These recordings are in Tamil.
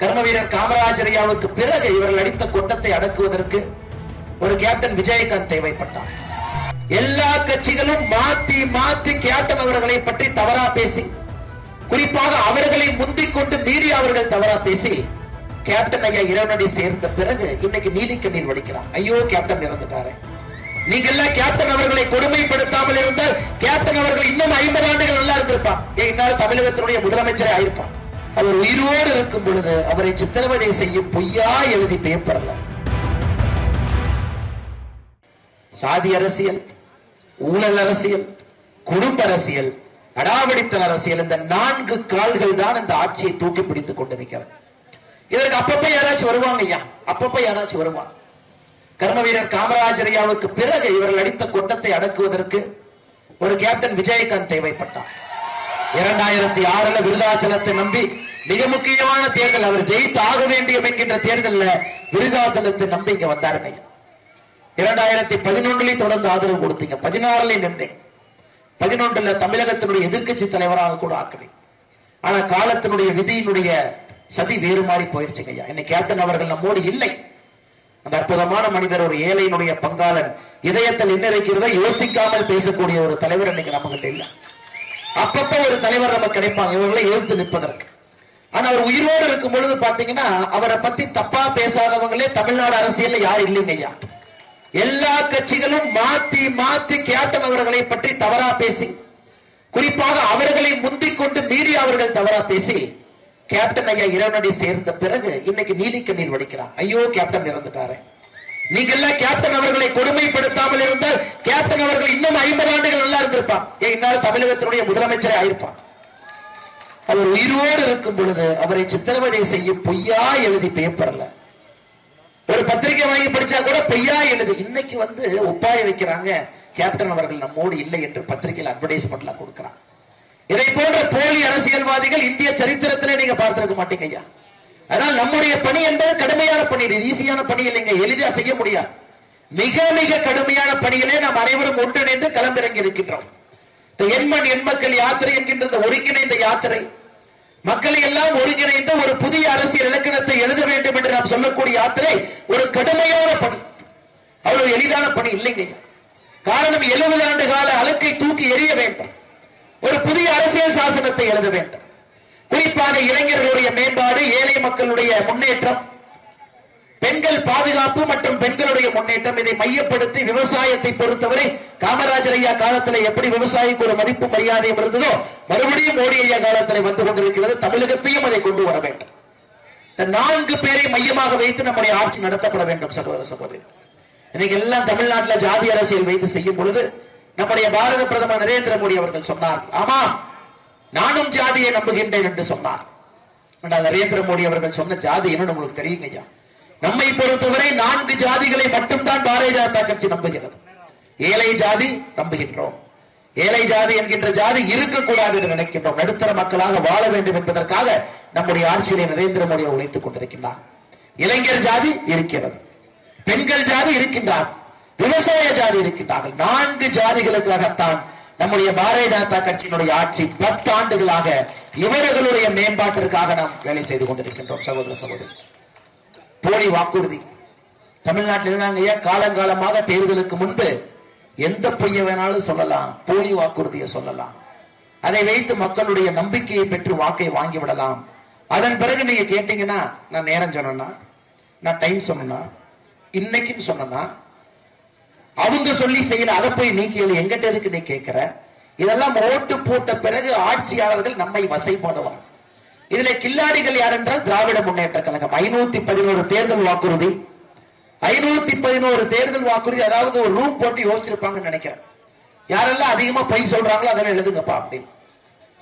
கர்ம வீரர் காமராஜர் பிறகு இவர்கள் அடித்த கொட்டத்தை அடக்குவதற்கு ஒரு கேப்டன் விஜயகாந்த் தேவைப்பட்டார். எல்லா கட்சிகளும் மாத்தி மாத்தி கேப்டன் அவர்களை பற்றி தவறா பேசி குறிப்பாக அவர்களை முந்திக் கொண்டு மீடியா அவர்கள் தவறா பேசி கேப்டன் ஐயா இரவனடி சேர்ந்த பிறகு இன்னைக்கு நீதி கண்ணீர் வடிக்கிறான் ஐயோ கேப்டன் இறந்துட்டாரு. நீங்கெல்லாம் கேப்டன் அவர்களை கொடுமைப்படுத்தாமல் இருந்தால் கேப்டன் அவர்கள் இன்னும் ஐம்பது ஆண்டுகள் நல்லா இருந்திருப்பான் என்னால் தமிழகத்தினுடைய முதலமைச்சரே ஆயிருப்பான் அவர் உயிரோடு இருக்கும் பொழுது அவரை சித்திரவதை செய்யும் பொய்யா எழுதி பேப்பர்ல சாதி அரசியல் ஊழல் அரசியல் குடும்ப அரசியல் அடாவடித்தன அரசியல் இந்த நான்கு கால்கள் தான் இந்த ஆட்சியை தூக்கி பிடித்துக் கொண்டிருக்கிறது. இதற்கு அப்பப்ப யாராச்சும் வருவாங்க ஐயா? அப்பப்ப யாராச்சும் வருவாங்க கர்ம வீரர் காமராஜர் ஐயாவுக்கு பிறகு இவர்கள் அடித்த கொட்டத்தை அடக்குவதற்கு ஒரு கேப்டன் விஜயகாந்த் தேவைப்பட்டார். இரண்டாயிரத்தி ஆறுல விருதாச்சலத்தை நம்பி மிக முக்கியமான தேர்தல் அவர் ஜெயித்து ஆக வேண்டிய என்கின்ற தேர்தல்ல விருதாச்சலத்தை நம்பி இங்க வந்தாருங்க இரண்டாயிரத்தி பதினொன்றுலயும் தொடர்ந்து ஆதரவு கொடுத்தீங்க. பதினாறுல நின்றேன் பதினொன்றுல தமிழகத்தினுடைய எதிர்க்கட்சி தலைவராக கூட ஆக்கினேன் ஆனா காலத்தினுடைய விதியினுடைய சதி வேறு மாறி போயிருச்சுங்க ஐயா. இன்னைக்கு கேப்டன் அவர்கள் நம்மோடு இல்லை. அந்த அற்புதமான மனிதர் ஒரு ஏழையினுடைய பங்காளன் இதயத்தில் என்ன இருக்கிறதோ யோசிக்காமல் பேசக்கூடிய ஒரு தலைவர் இன்னைக்கு நம்மகிட்ட இல்லை. அப்பப்ப ஒரு தலைவர் நமக்கு கிடைப்பாங்க. இவர்களை எதிர்த்து நிற்பதற்கு. ஆனா அவர் உயிரோடு இருக்கும் பொழுது பாத்தீங்கன்னா அவரை பத்தி தப்பா பேசாதவங்களே தமிழ்நாடு அரசியல்ல யாரும் இல்லைங்க ஐயா? எல்லா கட்சிகளும் மாத்தி மாத்தி கேப்டன் அவர்களை பற்றி தவறா பேசி குறிப்பாக அவர்களை முந்திக் கொண்டு மீடியா அவர்கள் தவறா பேசி கேப்டன் ஐயா இரவனடி சேர்ந்த பிறகு இன்னைக்கு நீலி கண்ணீர் வடிக்கிறான் ஐயோ கேப்டன் இறந்துட்டாரு. நீங்க எல்லாம் கேப்டன் அவர்களை கொடுமைப்படுத்தாமல் இருந்தால் கேப்டன் அவர்கள் இன்னும் ஐம்பது ஆண்டுகள் நல்லா இருந்திருப்பான். என்னால் தமிழகத்தினுடைய முதலமைச்சரே ஆயிருப்பான். அவர் உயிரோடு இருக்கும் பொழுது அவரை சித்திரவதை செய்யும் பொய்யா எழுதி பேப்பர்ல ஒரு பத்திரிகை வாங்கி படிச்சா கூட பொய்யா எழுது. இன்னைக்கு வந்து ஒப்பாரி வைக்கிறாங்க. கேப்டன் அவர்கள் நம்மோடு இல்லை என்று பத்திரிகையில் அட்வர்டைஸ்மெண்ட்ல கொடுக்கிறான். இதை போன்ற போலி அரசியல்வாதிகள் இந்திய சரித்திரத்திலே நீங்க பார்த்திருக்க மாட்டீங்க ஐயா. அதனால் நம்முடைய பணி என்பது கடுமையான பணி. இது ஈஸியான பணி இல்லைங்க எளிதா செய்ய முடியாது. மிக மிக கடுமையான பணியிலே நாம் அனைவரும் ஒன்றிணைந்து களமிறங்கி இருக்கின்றோம். இந்த எண்மண் எண்மக்கள் யாத்திரை என்கின்ற இந்த ஒருங்கிணைந்த யாத்திரை மக்களை எல்லாம் ஒருங்கிணைந்து ஒரு புதிய அரசியல் இலக்கணத்தை எழுத வேண்டும் என்று நாம் சொல்லக்கூடிய யாத்திரை ஒரு கடுமையான பணி. அவ்வளவு எளிதான பணி இல்லைங்க. காரணம் எழுபது ஆண்டு கால அழுக்கை தூக்கி எறிய வேண்டும். ஒரு புதிய அரசியல் சாசனத்தை எழுத வேண்டும். குறிப்பாக இளைஞர் மக்களுடைய முன்னேற்றம் பெண்கள் பாதுகாப்பு மற்றும் பெண்களுடைய முன்னேற்றம் இதை மையப்படுத்தி விவசாயத்தை பொறுத்தவரை காமராஜர் ஐயா காலத்தில் எப்படி விவசாயிக்கு ஒரு மதிப்பு மரியாதையும் இருந்ததோ மறுபடியும் மோடி ஐயா காலத்தில் வந்து கொண்டிருக்கிறது. தமிழகத்தையும் அதை கொண்டு வர வேண்டும். நான்கு பேரை மையமாக வைத்து நம்முடைய ஆட்சி நடத்தப்பட வேண்டும் சகோதர சகோதரி. இன்னைக்கு எல்லாம் தமிழ்நாட்டில் ஜாதி அரசியல் வைத்து செய்யும் பொழுது நம்முடைய பாரத பிரதமர் நரேந்திர மோடி அவர்கள் சொன்னார் ஆமா நானும் ஜாதியை நம்புகின்றேன் என்று சொன்னார். நரேந்திர மோடி அவர்கள் சொன்ன ஜாதி என்னன்னு உங்களுக்கு தெரியுங்க ஐயா. நம்மை பொறுத்தவரை நான்கு ஜாதிகளை மட்டும்தான் பாரதிய ஜனதா கட்சி நம்புகிறது. ஏழை ஜாதி நம்புகின்றோம். ஏழை ஜாதி என்கின்ற ஜாதி இருக்கக்கூடாது என்று நினைக்கின்றோம். நடுத்தர மக்களாக வாழ வேண்டும் என்பதற்காக நம்முடைய ஆட்சியிலே நரேந்திர மோடி உழைத்துக் கொண்டிருக்கின்றார். இளைஞர் ஜாதி இருக்கிறது. பெண்கள் ஜாதி இருக்கின்றார். விவசாய ஜாதி இருக்கின்றார்கள். நான்கு ஜாதிகளுக்காகத்தான் நம்முடைய பாரதிய ஜனதா கட்சியினுடைய ஆட்சி பத்து ஆண்டுகளாக இவர்களுடைய மேம்பாட்டிற்காக நாம் வேலை செய்து கொண்டிருக்கின்றோம் சகோதர சகோதரி. போலி வாக்குறுதி. தமிழ்நாட்டில் நாங்க ஏன்? காலங்காலமாக தேர்தலுக்கு முன்பு எந்த பொய்ய வேணாலும் சொல்லலாம் போலி வாக்குறுதியை சொல்லலாம். அதை வைத்து மக்களுடைய நம்பிக்கையை பெற்று வாக்கை வாங்கி விடலாம். அதன் பிறகு நீங்க கேட்டீங்கன்னா நான் நேரம் சொன்னேன்னா நான் டைம் சொன்னேன்னா இன்னைக்குன்னு சொன்னேன்னா அவங்க சொல்லி செய்யல அதை போய் நீ கேளு எங்கிட்ட எதுக்கு நீ கேட்கிற இதெல்லாம் ஓட்டு போட்ட பிறகு ஆட்சியாளர்கள் நம்மை வசைப்படுவார் இதுல கில்லாடிகள் யார் என்றால் திராவிட முன்னேற்ற கழகம். ஐநூத்தி பதினோரு தேர்தல் வாக்குறுதி. ஐநூத்தி பதினோரு தேர்தல் வாக்குறுதி அதாவது ஒரு ரூம் போட்டு யோசிச்சிருப்பாங்கன்னு நினைக்கிறேன். யாரெல்லாம் அதிகமா பொய் சொல்றாங்களோ அதெல்லாம் எழுதுங்கப்பா அப்படின்னு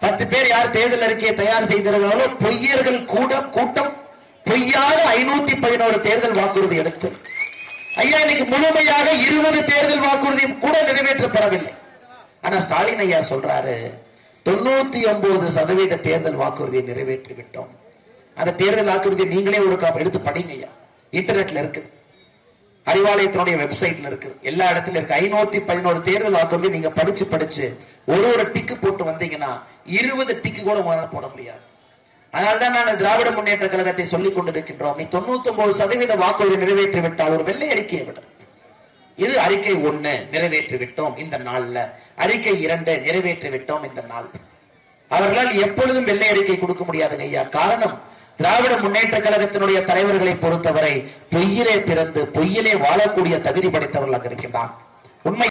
பத்து பேர் யார் தேர்தல் அறிக்கையை தயார் செய்திருக்கிறார்களோ பொய்யர்கள் கூட கூட்டம் பொய்யாக ஐநூத்தி பதினோரு தேர்தல் வாக்குறுதி எடுத்து. ஐயா இன்னைக்கு முழுமையாக இருபது தேர்தல் வாக்குறுதி கூட நிறைவேற்றப்படவில்லை. ஆனா ஸ்டாலின் ஐயா சொல்றாரு தொண்ணூத்தி ஒன்பது சதவீத தேர்தல் வாக்குறுதியை நிறைவேற்றி விட்டோம். அந்த தேர்தல் வாக்குறுதியை நீங்களே ஒரு காப்பு எடுத்து படிங்க ஐயா. இன்டர்நெட்ல இருக்கு. அறிவாலயத்தினுடைய வெப்சைட்ல இருக்கு. எல்லா இடத்துலயும் இருக்கு. ஐநூத்தி பதினோரு தேர்தல் வாக்குறுதி நீங்க படிச்சு படிச்சு ஒரு ஒரு டிக்கு போட்டு வந்தீங்கன்னா இருபது டிக்கு கூட உங்களால போட முடியாது. அதனால்தான் நான் திராவிட முன்னேற்ற கழகத்தை சொல்லிக் கொண்டிருக்கின்றோம். நீ தொண்ணூத்தி ஒன்பது சதவீத வாக்குறுதி நிறைவேற்றி விட்டால் ஒரு வெள்ளை அறிக்கையை விட. இது அறிக்கை ஒண்ணு நிறைவேற்றி விட்டோம் இந்த நாள்ல. அறிக்கை இரண்டு நிறைவேற்றி விட்டோம் இந்த நாள். அவர்களால் எப்பொழுதும் வெள்ளை அறிக்கை கொடுக்க முடியாதுங்க ஐயா. காரணம் திராவிட முன்னேற்ற கழகத்தினுடைய தலைவர்களை பொறுத்தவரை பொய்யிலே பிறந்து பொய்யிலே வாழக்கூடிய தகுதி படைத்தவர்களாக இருக்கின்றார் உண்மை